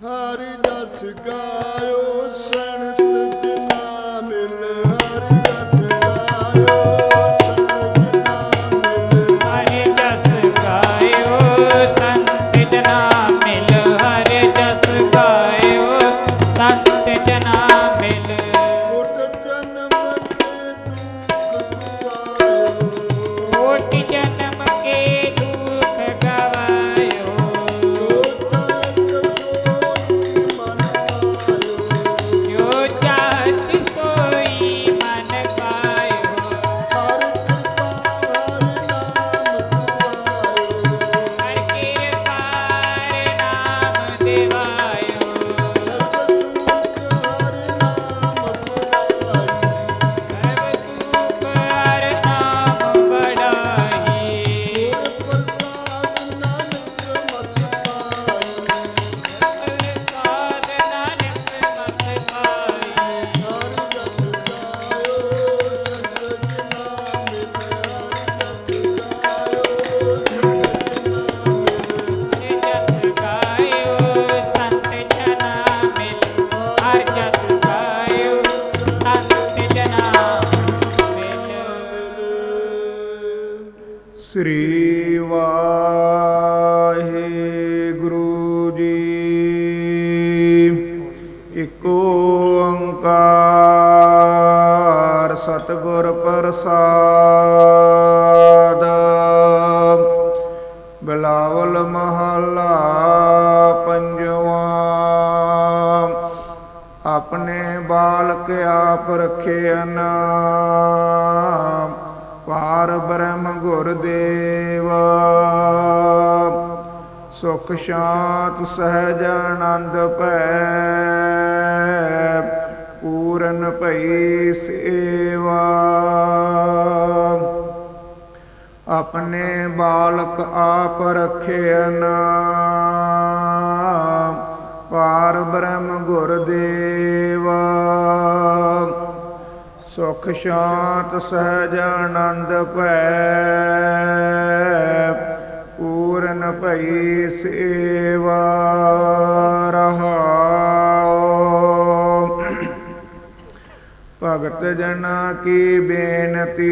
ਹਰਿ ਜਸ ਗਾਇਓ ਸੰਤ ਸ੍ਰੀ ਵਾਹਿਗੁਰੂ ਜੀ। ਇਕ ਓੰਕਾਰ ਸਤਿਗੁਰ ਪ੍ਰਸਾਦ। ਬਿਲਾਵਲ ਮਹੱਲਾ ਪੰਜਵਾਂ। ਆਪਣੇ ਬਾਲਕ ਆਪ ਰਖਿਆਨ ਪਾਰ ਬ੍ਰਹਮ ਗੁਰਦੇਵ ਸੁਖ ਸ਼ਾਂਤ ਸਹਿਜ ਆਨੰਦ ਭੈ, ਪੂਰਨ ਭਈ ਸੇਵਾ। ਆਪਣੇ ਬਾਲਕ ਆਪ ਰਖਿਆਨ ਪਾਰ ਬ੍ਰਹਮ ਗੁਰਦੇਵਾ ਸੁਖ ਸ਼ਾਂਤ ਸਹਿਜ ਆਨੰਦ ਭੈ। ਪੂਰਨ ਭਈ ਸੇਵਾ ਰਹਾਉ। ਭਗਤ ਜਨਾ ਕੀ ਬੇਨਤੀ,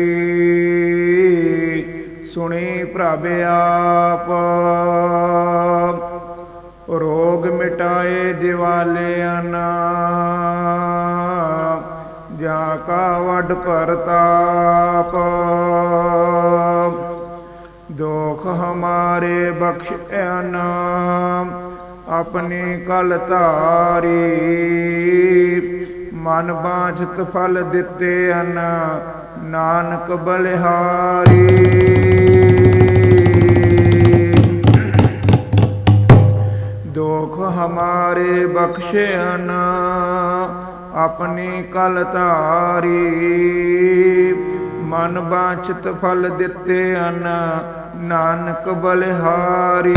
ਸੁਣੀ ਪ੍ਰਭ ਆਪ। ਰੋਗ ਮਿਟਾਏ ਦਿਵਾਲਿਆਂ ਜਾ ਕਾ ਵੱਡ ਪ੍ਰਤਾਪ ਦੁਖ ਹਮਾਰੇ ਬਖਸ਼ਿਆ ਨਾਮ ਆਪਣੀ ਕਲ ਧਾਰੀ। ਮਨ ਬਾਝਤ ਫਲ ਦਿੱਤੇ ਅਨ ਨਾਨਕ ਬਲਿਹਾਰੀ। ਦੁਖ ਹਮਾਰੇ ਬਖਸ਼ਿਆਨ ਆਪਣੀ ਕਲ ਧਾਰੀ। ਮਨ ਬਾਛਤ ਫਲ ਦਿੱਤੇ ਹਨ ਨਾਨਕ ਬਲਿਹਾਰੀ।